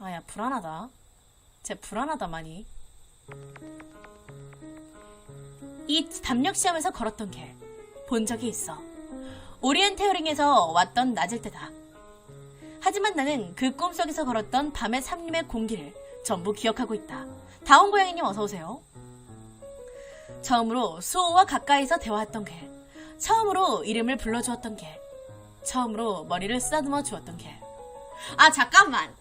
아야 불안하다. 쟤 불안하다 많이. 이 담력 시험에서 걸었던 길 본 적이 있어. 오리엔테어링에서 왔던 낮을 때다. 하지만 나는 그 꿈속에서 걸었던 밤의 삼림의 공기를 전부 기억하고 있다. 다운 고양이님 어서 오세요. 처음으로 수호와 가까이서 대화했던 길. 처음으로 이름을 불러주었던 길. 처음으로 머리를 쓰다듬어 주었던 길. 아 잠깐만.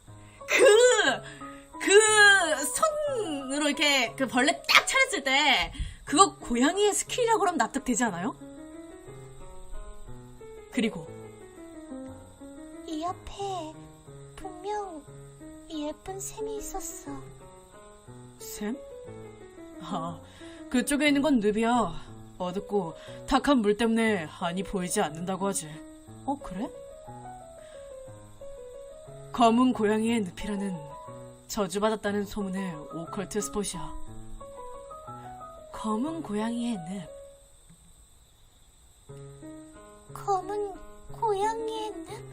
그, 그, 손으로 이렇게 그 벌레 딱 차렸을 때, 그거 고양이의 스킬이라고 그러면 납득되지 않아요? 그리고, 이 앞에 분명 예쁜 샘이 있었어. 샘? 아, 그쪽에 있는 건 늪이야. 어둡고, 탁한 물 때문에 한이 보이지 않는다고 하지. 어, 그래? 검은 고양이의 늪이라는 저주받았다는 소문의 오컬트 스포시야. 검은 고양이의 늪. 검은 고양이의 늪?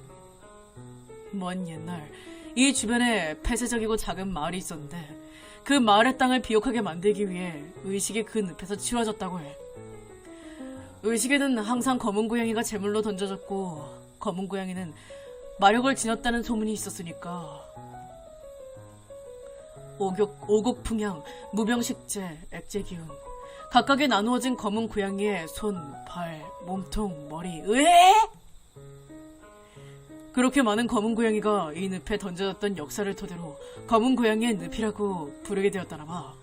먼 옛날 이 주변에 폐쇄적이고 작은 마을이 있었는데 그 마을의 땅을 비옥하게 만들기 위해 의식이 그 늪에서 치워졌다고 해. 의식에는 항상 검은 고양이가 제물로 던져졌고 검은 고양이는 마력을 지녔다는 소문이 있었으니까 오곡, 오곡풍향, 무병식재, 액제기운 각각에 나누어진 검은 고양이의 손, 발, 몸통, 머리, 으에! 그렇게 많은 검은 고양이가 이 늪에 던져졌던 역사를 토대로 검은 고양이의 늪이라고 부르게 되었다나 봐.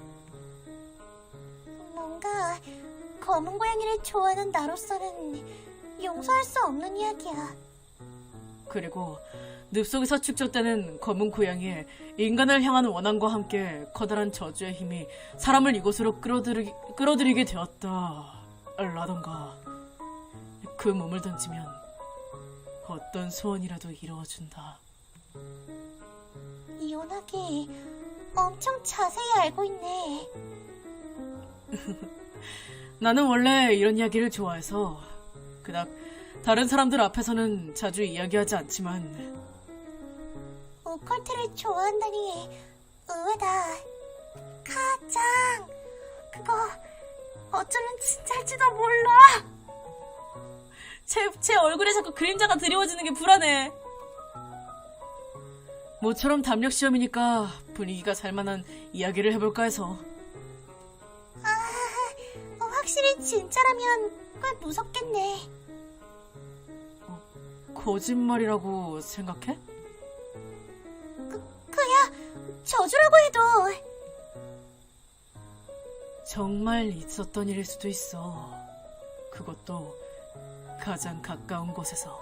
뭔가 검은 고양이를 좋아하는 나로서는 용서할 수 없는 이야기야. 그리고 늪 속에 서 축적되는 검은 고양이의 인간을 향한 원한과 함께 커다란 저주의 힘이 사람을 이곳으로 끌어들이, 끌어들이게 되었다. 라던가. 그 몸을 던지면 어떤 소원이라도 이루어준다. 이혼하기 엄청 자세히 알고 있네. 나는 원래 이런 이야기를 좋아해서 그닥 다른 사람들 앞에서는 자주 이야기하지 않지만 오컬트를 좋아한다니 의외다. 가짱, 그거 어쩌면 진짜일지도 몰라. 제, 제 얼굴에 자꾸 그림자가 드리워지는 게 불안해. 모처럼 담력 시험이니까 분위기가 살만한 이야기를 해볼까 해서 아, 확실히 진짜라면 꽤 무섭겠네. 거짓말이라고 생각해? 그야 저주라고 해도 정말 있었던 일일 수도 있어. 그것도 가장 가까운 곳에서.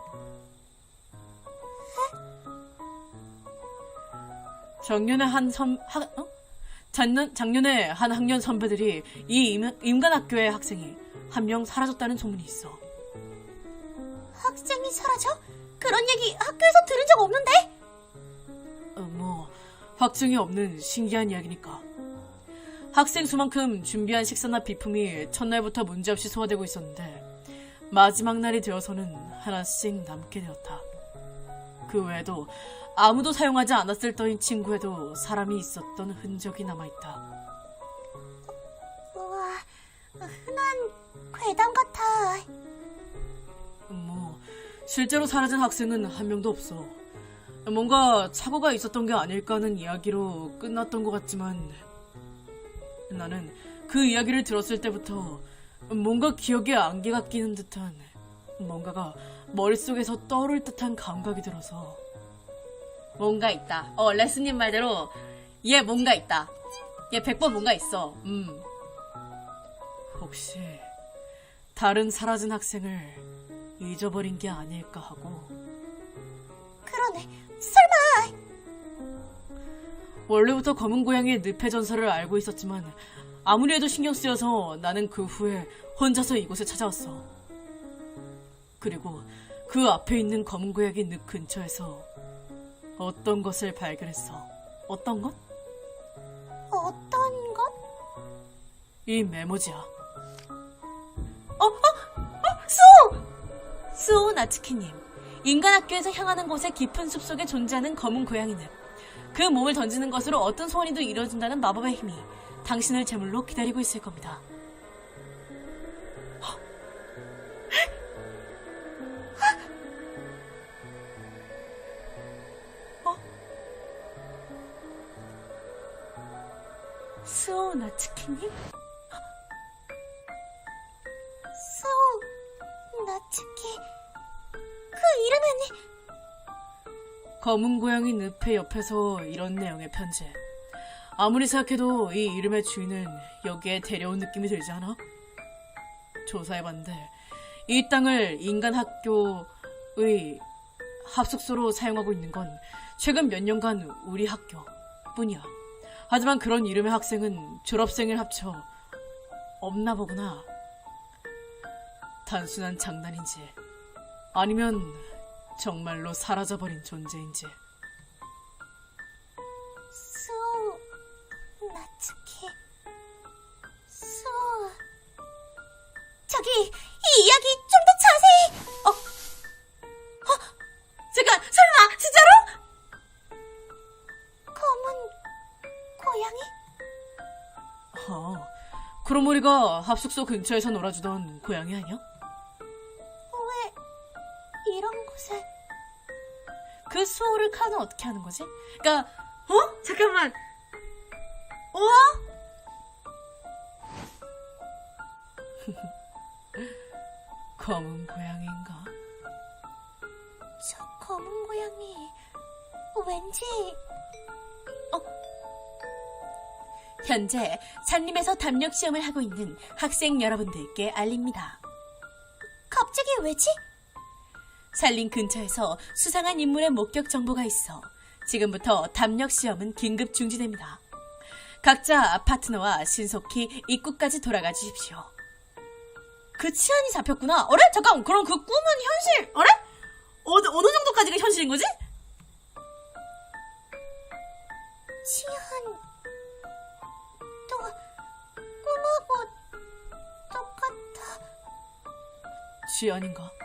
작년에 한 선, 하, 어? 작년, 작년에 한 학년 선배들이 이 임, 임간학교의 학생이 한 명 사라졌다는 소문이 있어. 학생이 사라져? 그런 얘기 학교에서 들은 적 없는데? 어, 뭐, 확증이 없는 신기한 이야기니까. 학생 수만큼 준비한 식사나 비품이 첫날부터 문제없이 소화되고 있었는데, 마지막 날이 되어서는 하나씩 남게 되었다. 그 외에도 아무도 사용하지 않았을 터인 친구에도 사람이 있었던 흔적이 남아있다. 우와, 흔한 괴담 같아. 뭐, 실제로 사라진 학생은 한 명도 없어. 뭔가 착오가 있었던 게 아닐까 하는 이야기로 끝났던 것 같지만, 나는 그 이야기를 들었을 때부터 뭔가 기억에 안개가 끼는 듯한, 뭔가가 머릿속에서 떠오를 듯한 감각이 들어서. 뭔가 있다. 어, 레스님 말대로, 얘 뭔가 있다. 얘 100번 뭔가 있어. 음. 혹시, 다른 사라진 학생을 잊어버린 게 아닐까 하고 그러네. 설마 원래부터 검은 고양이의 늪의 전설을 알고 있었지만 아무리 해도 신경 쓰여서 나는 그 후에 혼자서 이곳에 찾아왔어. 그리고 그 앞에 있는 검은 고양이 늪 근처에서 어떤 것을 발견했어. 어떤 것? 어떤 것? 이 메모지야. 어, 어, 어, 수 호! 수호 나츠키님. 인간 학교에서 향하는 곳의 깊은 숲속에 존재하는 검은 고양이는 그 몸을 던지는 것으로 어떤 소원이도 이루어진다는 마법의 힘이 당신을 제물로 기다리고 있을 겁니다. 어? 스오 나츠키님? 나츠키. 그 이름은 검은 고양이 늪의 옆에서 이런 내용의 편지. 아무리 생각해도 이 이름의 주인은 여기에 데려온 느낌이 들지 않아? 조사해봤는데 이 땅을 인간 학교의 합숙소로 사용하고 있는 건 최근 몇 년간 우리 학교 뿐이야. 하지만 그런 이름의 학생은 졸업생을 합쳐 없나 보구나. 단순한 장난인지 아니면 정말로 사라져버린 존재인지. 소우, 나츠키. 소우. 저기, 이 이야기 좀 더 자세히. 어? 어? 잠깐, 설마, 진짜로? 검은 고양이? 어, 그럼 우리가 합숙소 근처에서 놀아주던 고양이 아니야? 그 수호를 카는 어떻게 하는 거지? 그니까, 어? 잠깐만. 어? 검은 고양이인가? 저 검은 고양이 왠지 현재 산림에서 담력 시험을 하고 있는 학생 여러분들께 알립니다. 갑자기 왜지? 산림 근처에서 수상한 인물의 목격 정보가 있어 지금부터 담력 시험은 긴급 중지됩니다. 각자 파트너와 신속히 입구까지 돌아가 주십시오. 그 치안이 잡혔구나. 어래? 잠깐, 그럼 그 꿈은 현실, 어래? 어느, 어느 정도까지가 현실인 거지? 치안 또 꿈하고 똑같아. 치안인가?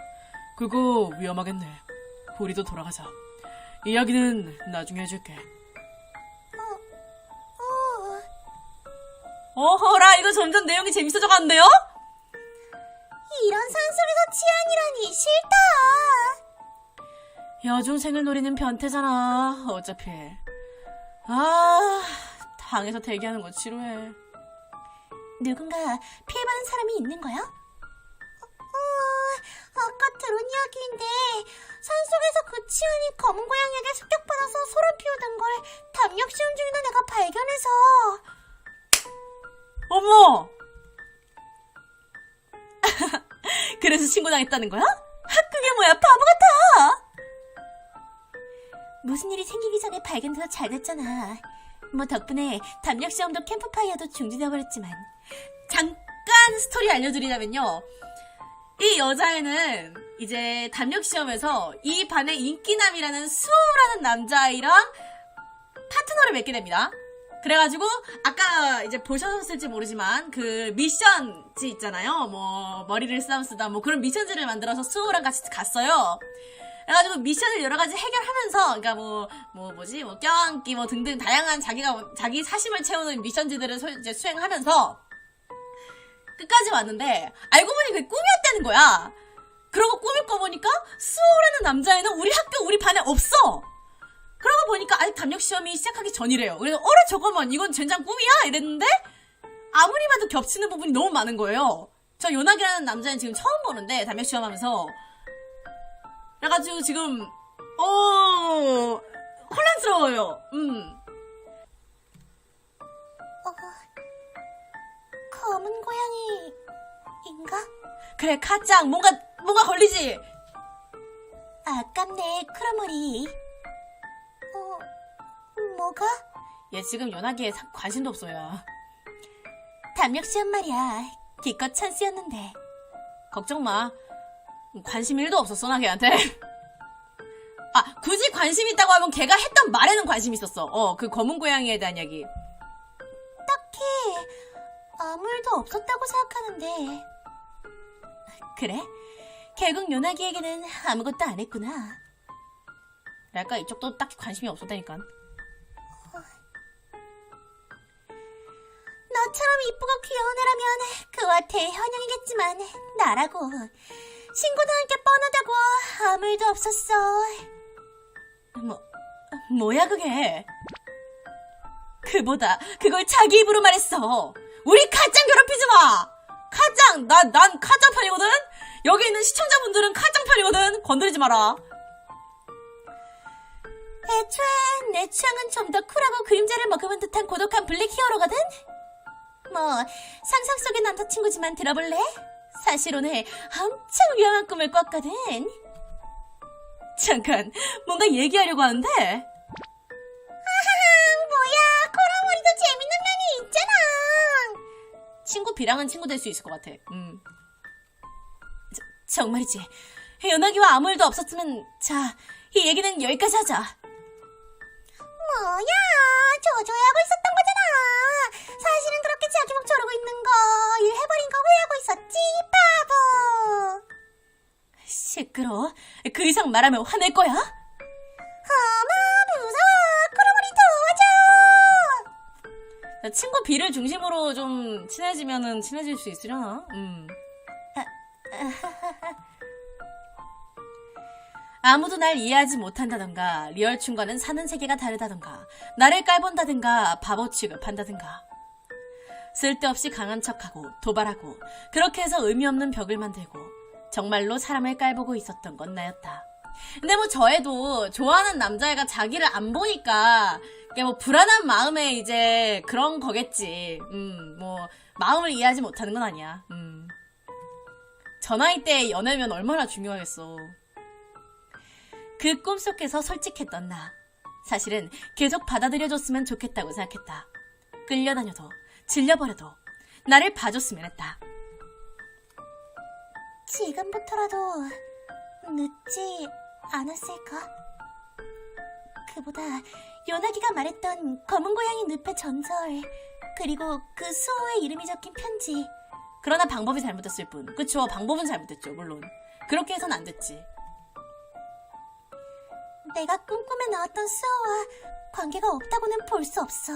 그거 위험하겠네. 우리도 돌아가자. 이야기는 나중에 해줄게. 어, 어허라, 이거 점점 내용이 재밌어져 가는데요? 이런 산속에서 치안이라니 싫다. 여중생을 노리는 변태잖아, 어차피. 아, 당에서 대기하는 거 지루해. 누군가 피해받은 사람이 있는 거야? 어, 아까 들은 이야기인데 산속에서 그 치안이 검은 고양이에게 습격받아서 소란 피우던 걸 담력 시험 중이던 내가 발견해서 어머! 그래서 신고당했다는 거야? 하, 그게 뭐야, 바보 같아! 무슨 일이 생기기 전에 발견돼서 잘 됐잖아. 뭐 덕분에 담력 시험도 캠프파이어도 중지되어버렸지만 잠깐 스토리 알려드리자면요. 이 여자애는 이제 담력 시험에서 이 반의 인기남이라는 수호라는 남자아이랑 파트너를 맺게 됩니다. 그래가지고 아까 이제 보셨을지 모르지만 그 미션지 있잖아요. 뭐 머리를 쓰다 뭐 그런 미션지를 만들어서 수호랑 같이 갔어요. 그래가지고 미션을 여러 가지 해결하면서 그러니까 뭐뭐 뭐, 지뭐 껴안기 뭐 등등 다양한 자기가 자기 사심을 채우는 미션지들을 소- 이제 수행하면서 끝까지 왔는데 알고 보니 그게 꿈이었다는 거야. 그러고 꿈을 꿔보니까 수호라는 남자애는 우리 학교 우리 반에 없어. 그러고 보니까 아직 담력 시험이 시작하기 전이래요. 그래서 어래 저거만 이건 젠장 꿈이야 이랬는데 아무리 봐도 겹치는 부분이 너무 많은 거예요. 저 요나기라는 남자는 지금 처음 보는데 담력 시험하면서 그래가지고 지금 어 혼란스러워요. 음. 검은 고양이인가? 그래 카짱 뭔가 뭔가 걸리지. 아깝네 크로머리. 어, 뭐가? 얘 지금 연하기에 사- 관심도 없어요. 담력 시험 말이야. 기껏 찬스였는데. 걱정 마. 관심 1도 없었어, 나 걔한테. 아, 굳이 관심 있다고 하면 걔가 했던 말에는 관심 있었어. 어, 그 검은 고양이에 대한 이야기. 딱히 아무 일도 없었다고 생각하는데. 그래? 결국 요나기에게는 아무것도 안 했구나. 랄까 이쪽도 딱히 관심이 없었다니까. 너처럼 이쁘고 귀여운 애라면 그와 대현영이겠지만 나라고 친구도 함께 뻔하다고 아무 일도 없었어. 뭐 뭐야 그게? 그보다 그걸 자기 입으로 말했어. 우리 카짱 괴롭히지 마. 카짱, 나, 난 카짱 편이거든. 여기 있는 시청자분들은 카짱 편이거든. 건드리지 마라. 애초에 내 취향은 좀 더 쿨하고 그림자를 머금은 듯한 고독한 블랙 히어로거든? 뭐, 상상 속의 남자친구지만 들어볼래? 사실 오늘 엄청 위험한 꿈을 꿨거든. 잠깐, 뭔가 얘기하려고 하는데. 뭐야, 코라머리도 재밌는 면이 있잖아. B랑은 친구 될 수 있을 것 같아. 음. 저, 정말이지. 연하기와 아무 일도 없었으면, 자, 이 얘기는 여기까지 하자. 뭐야, 저조해하고 있었던 거잖아. 사실은 그렇게 자기 목 조르고 있는 거, 일 해버린 거 후회하고 있었지, 바보. 시끄러워. 그 이상 말하면 화낼 거야? 어머, 무서워. 도와줘. 친구 B를 중심으로 좀 친해지면은 친해질 수 있으려나? 음. 아무도 날 이해하지 못한다던가, 리얼충과는 사는 세계가 다르다던가, 나를 깔본다든가, 바보 취급한다든가. 쓸데없이 강한 척하고, 도발하고, 그렇게 해서 의미 없는 벽을 만들고, 정말로 사람을 깔보고 있었던 건 나였다. 근데 뭐 저애도 좋아하는 남자애가 자기를 안 보니까 뭐 불안한 마음에 이제 그런 거겠지. 음, 뭐 마음을 이해하지 못하는 건 아니야. 음. 저 나이 때 연애면 얼마나 중요하겠어. 그 꿈속에서 솔직했던 나. 사실은 계속 받아들여줬으면 좋겠다고 생각했다. 끌려다녀도, 질려버려도, 나를 봐줬으면 했다. 지금부터라도 늦지 않았을까? 그보다 연하기가 말했던 검은 고양이 늪의 전설 그리고 그 수호의 이름이 적힌 편지 그러나 방법이 잘못됐을 뿐. 그쵸, 방법은 잘못됐죠, 물론. 그렇게 해선 안 됐지. 내가 꿈꿈에 나왔던 수호와 관계가 없다고는 볼 수 없어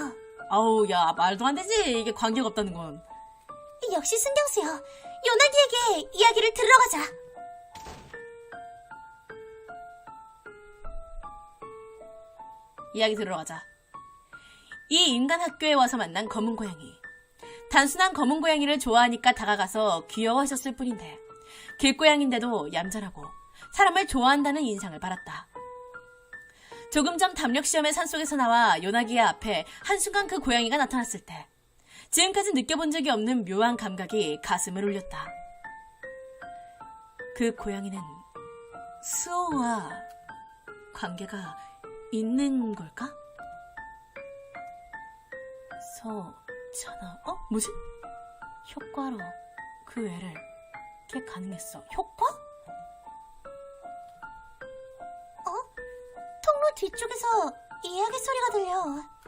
아우, 야, 말도 안 되지. 이게 관계가 없다는 건. 역시 신경 쓰여 연하기에게 이야기를 들으러 가자 이야기 들으러 가자. 이 인간 학교에 와서 만난 검은 고양이. 단순한 검은 고양이를 좋아하니까 다가가서 귀여워하셨을 뿐인데, 길고양인데도 얌전하고 사람을 좋아한다는 인상을 받았다. 조금 전 담력 시험의 산속에서 나와 요나기의 앞에 한순간 그 고양이가 나타났을 때, 지금까지 느껴본 적이 없는 묘한 감각이 가슴을 울렸다. 그 고양이는 수호와 관계가 있는 걸까? 서, 전화, 어? 뭐지? 효과로 그 애를 걔 가능했어. 효과? 통로 뒤쪽에서 이야기 소리가 들려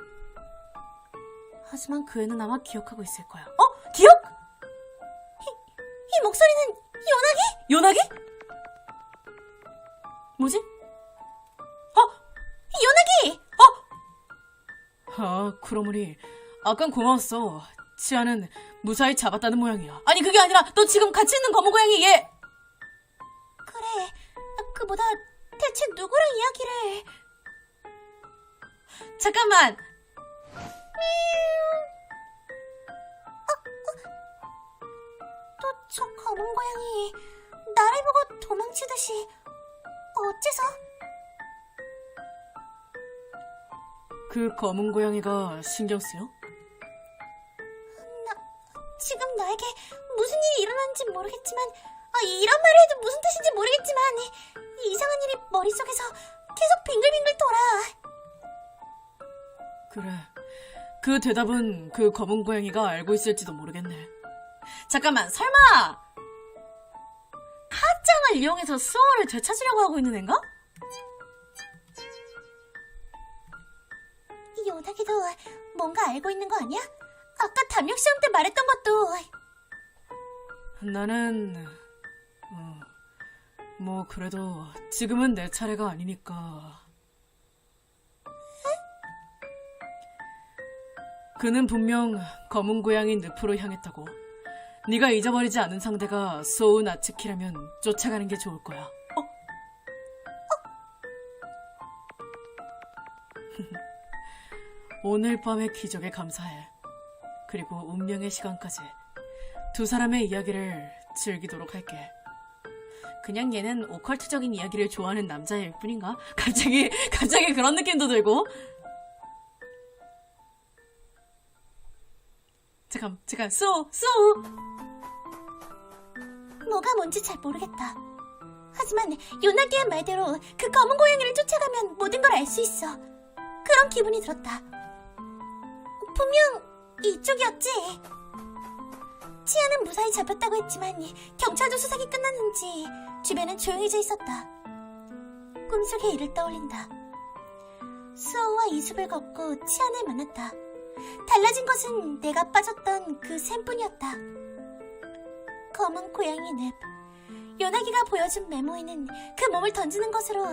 하지만 그 애는 아마 기억하고 있을 거야. 어? 기억? 이 목소리는 연하기? 요나기? 뭐지? 그러므니 아깐 고마웠어. 치아는 무사히 잡았다는 모양이야. 아니 그게 아니라 너 지금 같이 있는 검은 고양이 얘 그래 그보다 대체 누구랑 이야기를 잠깐만 또 저 검은 고양이 나를 보고 도망치듯이 어째서? 그 검은 고양이가 신경 쓰여? 지금 나에게 무슨 일이 일어났는지 모르겠지만 아, 이런 말을 해도 무슨 뜻인지 모르겠지만 이 이상한 일이 머릿속에서 계속 빙글빙글 돌아 그래. 그 대답은 그 검은 고양이가 알고 있을지도 모르겠네. 잠깐만, 설마! 카짱을 이용해서 수호를 되찾으려고 하고 있는 앤가? 요나기도 뭔가 알고 있는 거 아니야? 아까 담력 시험 때 말했던 것도 나는, 어, 뭐, 그래도 지금은 내 차례가 아니니까. 그는 분명 검은 고양이 늪으로 향했다고. 네가 잊어버리지 않은 상대가 소우 나츠키라면 쫓아가는 게 좋을 거야. 오늘 밤의 기적에 감사해. 그리고 운명의 시간까지 두 사람의 이야기를 즐기도록 할게. 그냥 얘는 오컬트적인 이야기를 좋아하는 남자일 뿐인가? 갑자기, 갑자기 그런 느낌도 들고. 잠깐, 잠깐, 쏘, 쏘! 뭐가 뭔지 잘 모르겠다. 하지만 요나기의 말대로 그 검은 고양이를 쫓아가면 모든 걸 알 수 있어. 그런 기분이 들었다. 분명 이쪽이었지. 치아는 무사히 잡혔다고 했지만 경찰도 수색이 끝났는지 주변은 조용해져 있었다. 꿈속의 일을 떠올린다. 수호와 이숲을 걷고 치안을 만났다. 달라진 것은 내가 빠졌던 그 샘뿐이었다. 검은 고양이 늪. 요나기가 보여준 메모에는 그 몸을 던지는 것으로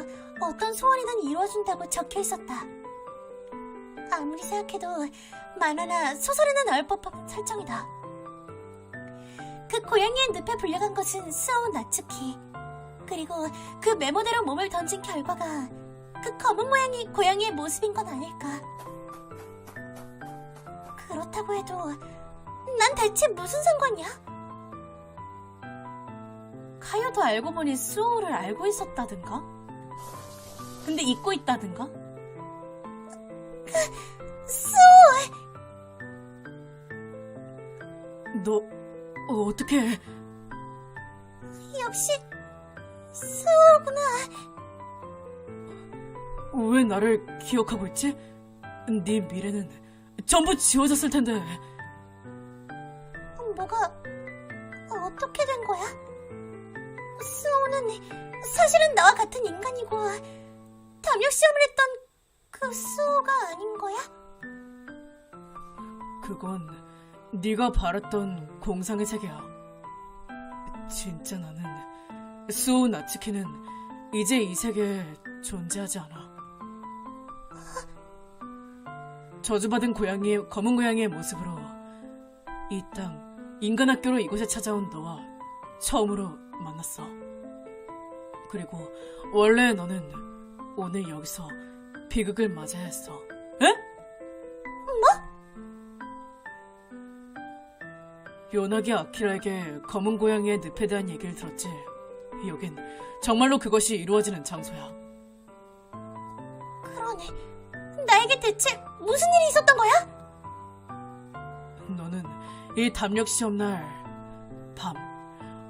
어떤 소원이든 이루어준다고 적혀 있었다. 아무리 생각해도 만화나 소설에나 나올 법한 설정이다. 그 고양이의 늪에 불려간 것은 스오우 나츠키. 그리고 그 메모대로 몸을 던진 결과가 그 검은 모양이 고양이의 모습인 건 아닐까. 그렇다고 해도 난 대체 무슨 상관이야? 카요도 알고 보니 수호를 알고 있었다든가? 근데 잊고 있다든가? 수호! 너, 어, 어떻게, 역시 수호구나. 왜 나를 기억하고 있지? 네 미래는 전부 지워졌을 텐데. 뭐가 어떻게 된 거야? 수호는 사실은 나와 같은 인간이고 담력 시험을 했던 그 수호가 아닌 거야? 그건 네가 바랐던 공상의 세계야. 진짜 나는 수호 나츠키는 이제 이 세계에 존재하지 않아. 저주받은 고양이의 검은 고양이의 모습으로 이 땅 인간 학교로 이곳에 찾아온 너와 처음으로 만났어. 그리고 원래 너는 오늘 여기서 비극을 맞아야 했어. 에? 요나기 아키라에게 검은 고양이의 늪에 대한 얘기를 들었지. 여긴 정말로 그것이 이루어지는 장소야. 그러네. 나에게 대체 무슨 일이 있었던 거야? 너는 이 담력 시험 날 밤,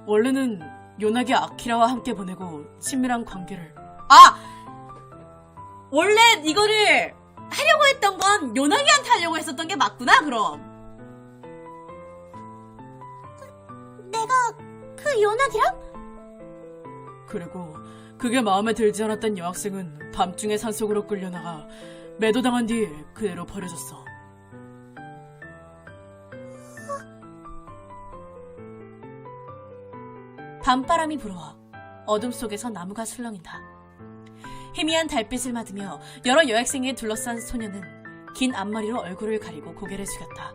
원래는 요나기 아키라와 함께 보내고 친밀한 관계를 아! 원래 이거를 하려고 했던 건 요나기한테 하려고 했었던 게 맞구나 그럼 내가 그 요나기랑? 그리고 그게 마음에 들지 않았던 여학생은 밤중에 산속으로 끌려나가 매도당한 뒤 그대로 버려졌어. 밤바람이 불어와 어둠 속에서 나무가 술렁인다. 희미한 달빛을 맞으며 여러 여학생에 둘러싼 소녀는 긴 앞머리로 얼굴을 가리고 고개를 숙였다.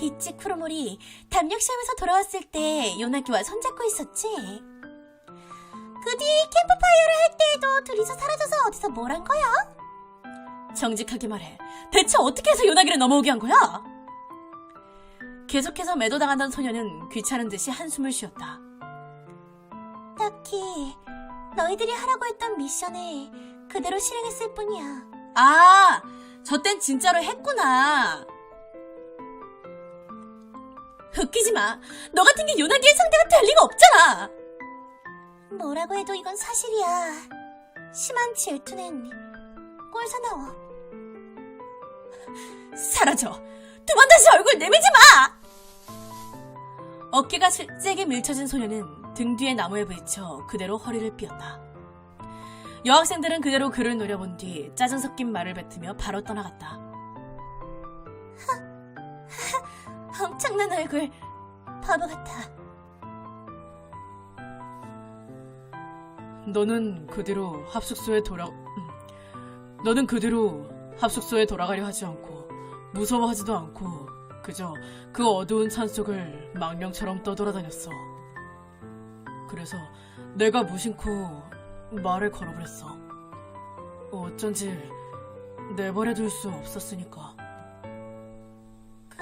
이치 쿠로모리 담력 시험에서 돌아왔을 때 요나기와 손잡고 있었지. 그 뒤 캠프파이어를 할 때에도 둘이서 사라져서 어디서 뭘 한 거야? 정직하게 말해. 대체 어떻게 해서 요나기를 넘어오게 한 거야? 계속해서 매도당하던 소녀는 귀찮은 듯이 한숨을 쉬었다. 딱히 너희들이 하라고 했던 미션을 그대로 실행했을 뿐이야. 아, 저 땐 진짜로 했구나. 웃기지 마. 너 같은 게 요나기의 상대가 될 리가 없잖아. 뭐라고 해도 이건 사실이야. 심한 질투는 꼴사나워. 사라져. 두 번 다시 얼굴 내밀지 마! 어깨가 세- 세게 밀쳐진 소녀는 등 뒤에 나무에 부딪혀 그대로 허리를 삐었다. 여학생들은 그대로 그를 노려본 뒤 짜증 섞인 말을 뱉으며 바로 떠나갔다. 엄청난 얼굴. 바보 같아. 너는 그대로 합숙소에 돌아, 음. 너는 그대로 합숙소에 돌아가려 하지 않고 무서워하지도 않고 그저 그 어두운 산속을 망령처럼 떠돌아다녔어. 그래서 내가 무심코 말을 걸어버렸어. 어쩐지 내버려둘 수 없었으니까. 그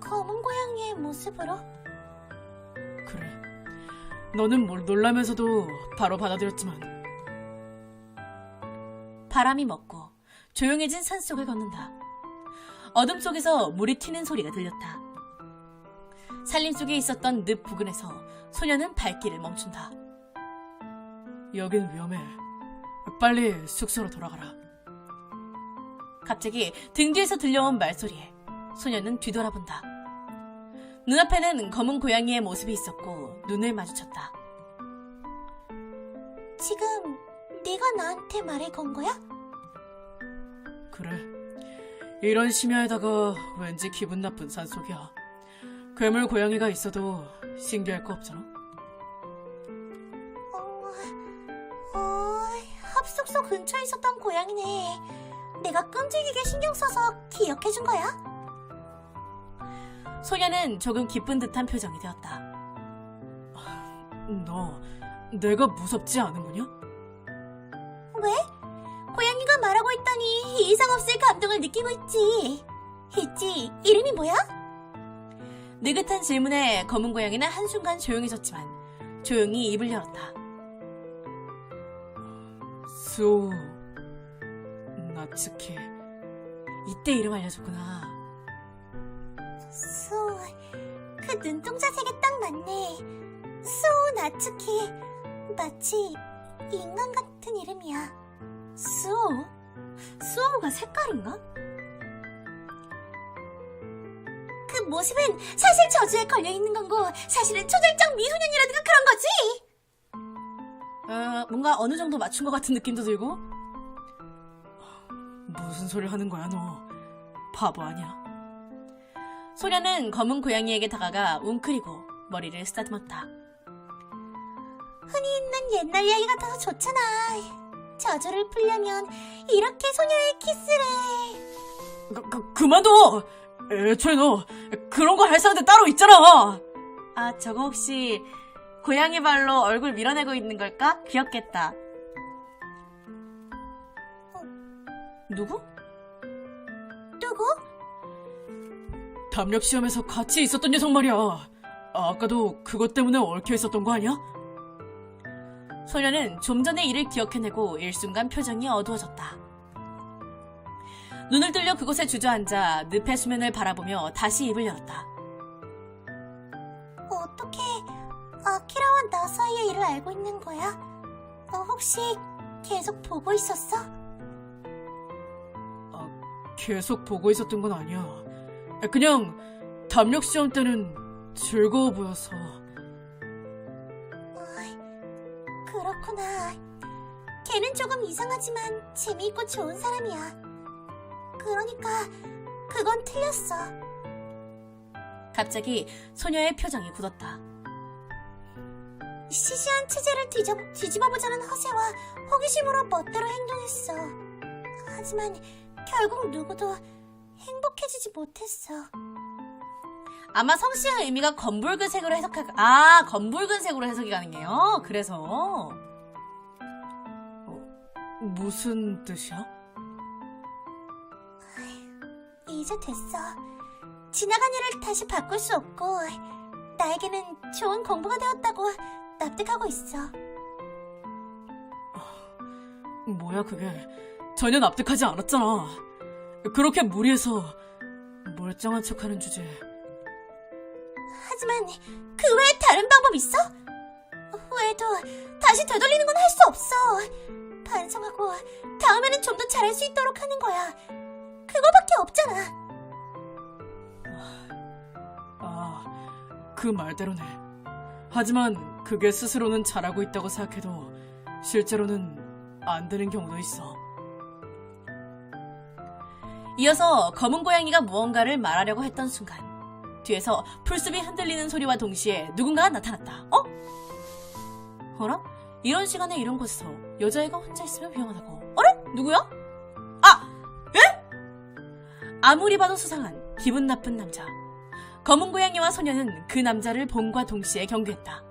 검은 고양이의 모습으로? 그래. 너는 뭘 놀라면서도 바로 받아들였지만 바람이 먹고 조용해진 산속을 걷는다. 어둠 속에서 물이 튀는 소리가 들렸다. 산림 속에 있었던 늪 부근에서 소녀는 발길을 멈춘다. 여긴 위험해. 빨리 숙소로 돌아가라. 갑자기 등 뒤에서 들려온 말소리에 소녀는 뒤돌아본다. 눈앞에는 검은 고양이의 모습이 있었고 눈을 마주쳤다. 지금 네가 나한테 말을 건 거야? 그래. 이런 심야에다가 왠지 기분 나쁜 산속이야. 괴물 고양이가 있어도 신기할 거 없잖아. 어, 어, 합숙소 근처에 있었던 고양이네. 내가 끔찍이게 신경 써서 기억해준 거야? 소녀는 조금 기쁜 듯한 표정이 되었다. 너 내가 무섭지 않은 거냐? 왜? 고양이가 말하고 있다니 이상 없을 감동을 느끼고 있지. 있지. 이름이 뭐야? 느긋한 질문에 검은 고양이는 한순간 조용해졌지만 조용히 입을 열었다. 수 나츠키 이때 이름 알려줬구나. 수, 그 눈동자 색이 딱 맞네. 수 나츠키. 마치 인간 같은 이름이야. 수호? 수호가 색깔인가? 그 모습은 사실 저주에 걸려 있는 건고 사실은 초절정 미소년이라든가 그런 거지. 어, 뭔가 어느 정도 맞춘 것 같은 느낌도 들고. 무슨 소리를 하는 거야, 너. 바보 아니야. 소녀는 검은 고양이에게 다가가 웅크리고 머리를 쓰다듬었다. 흔히 있는 옛날 이야기 같아서 좋잖아. 저주를 풀려면 이렇게 소녀의 키스를. 그, 그, 그만둬! 애초에 너 그런 거할 상대 따로 있잖아! 아, 저거 혹시 고양이 발로 얼굴 밀어내고 있는 걸까? 귀엽겠다. 누구? 누구? 담력 시험에서 같이 있었던 녀석 말이야. 아까도 그것 때문에 얽혀 있었던 거 아니야? 소녀는 좀 전의 일을 기억해내고 일순간 표정이 어두워졌다. 눈을 들려 그곳에 주저앉아 늪의 수면을 바라보며 다시 입을 열었다. 어떻게 아키라와 나 사이의 일을 알고 있는 거야? 너 혹시 계속 보고 있었어? 계속 보고 있었던 건 아니야. 그냥 담력 시험 때는 즐거워 보여서. 그렇구나. 걔는 조금 이상하지만 재미있고 좋은 사람이야. 그러니까 그건 틀렸어. 갑자기 소녀의 표정이 굳었다. 시시한 체제를 뒤져, 뒤집어보자는 허세와 호기심으로 멋대로 행동했어. 하지만 결국 누구도 행복해지지 못했어. 아마 성씨의 의미가 검붉은 색으로 해석할, 아, 검붉은 색으로 해석이 가능해요? 그래서. 어, 무슨 뜻이야? 이제 됐어. 지나간 일을 다시 바꿀 수 없고 나에게는 좋은 공부가 되었다고 납득하고 있어. 뭐야, 그게. 전혀 납득하지 않았잖아. 그렇게 무리해서 멀쩡한 척 하는 주제에. 하지만 그 외에 다른 방법 있어? 후회도 다시 되돌리는 건 할 수 없어. 반성하고 다음에는 좀 더 잘할 수 있도록 하는 거야. 그거밖에 없잖아. 아, 그 말대로네. 하지만 그게 스스로는 잘하고 있다고 생각해도 실제로는 안 되는 경우도 있어. 이어서 검은 고양이가 무언가를 말하려고 했던 순간 뒤에서 풀숲이 흔들리는 소리와 동시에 누군가가 나타났다. 어? 어라? 이런 시간에 이런 곳에서 여자애가 혼자 있으면 위험하다고. 어래? 누구야? 아! 에? 아무리 봐도 수상한 기분 나쁜 남자. 검은 고양이와 소녀는 그 남자를 봄과 동시에 경계했다.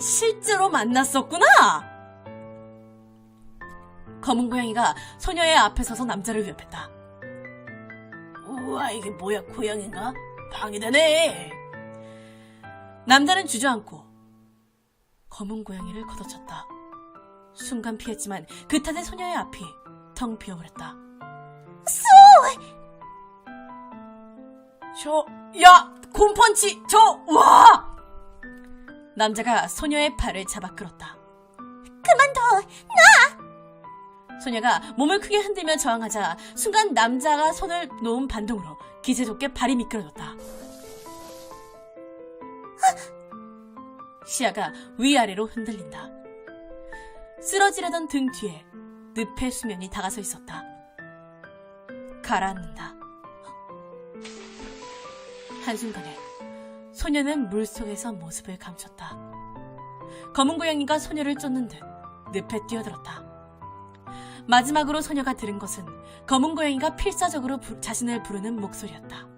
실제로 만났었구나! 검은 고양이가 소녀의 앞에 서서 남자를 위협했다. 우와, 이게 뭐야, 고양인가? 방해되네! 남자는 주저앉고 검은 고양이를 걷어쳤다. 순간 피했지만 그 탓에 소녀의 앞이 텅 비어버렸다. 쏘! 저, 야! 곰펀치! 저, 와! 남자가 소녀의 팔을 잡아 끌었다. 그만둬. 소녀가 몸을 크게 흔들며 저항하자 순간 남자가 손을 놓은 반동으로 기세 좋게 발이 미끄러졌다. 시야가 위아래로 흔들린다. 쓰러지려던 등 뒤에 늪의 수면이 다가서 있었다. 가라앉는다. 한순간에 소녀는 물속에서 모습을 감췄다. 검은 고양이가 소녀를 쫓는 듯 늪에 뛰어들었다. 마지막으로 소녀가 들은 것은 검은 고양이가 필사적으로 부- 자신을 부르는 목소리였다.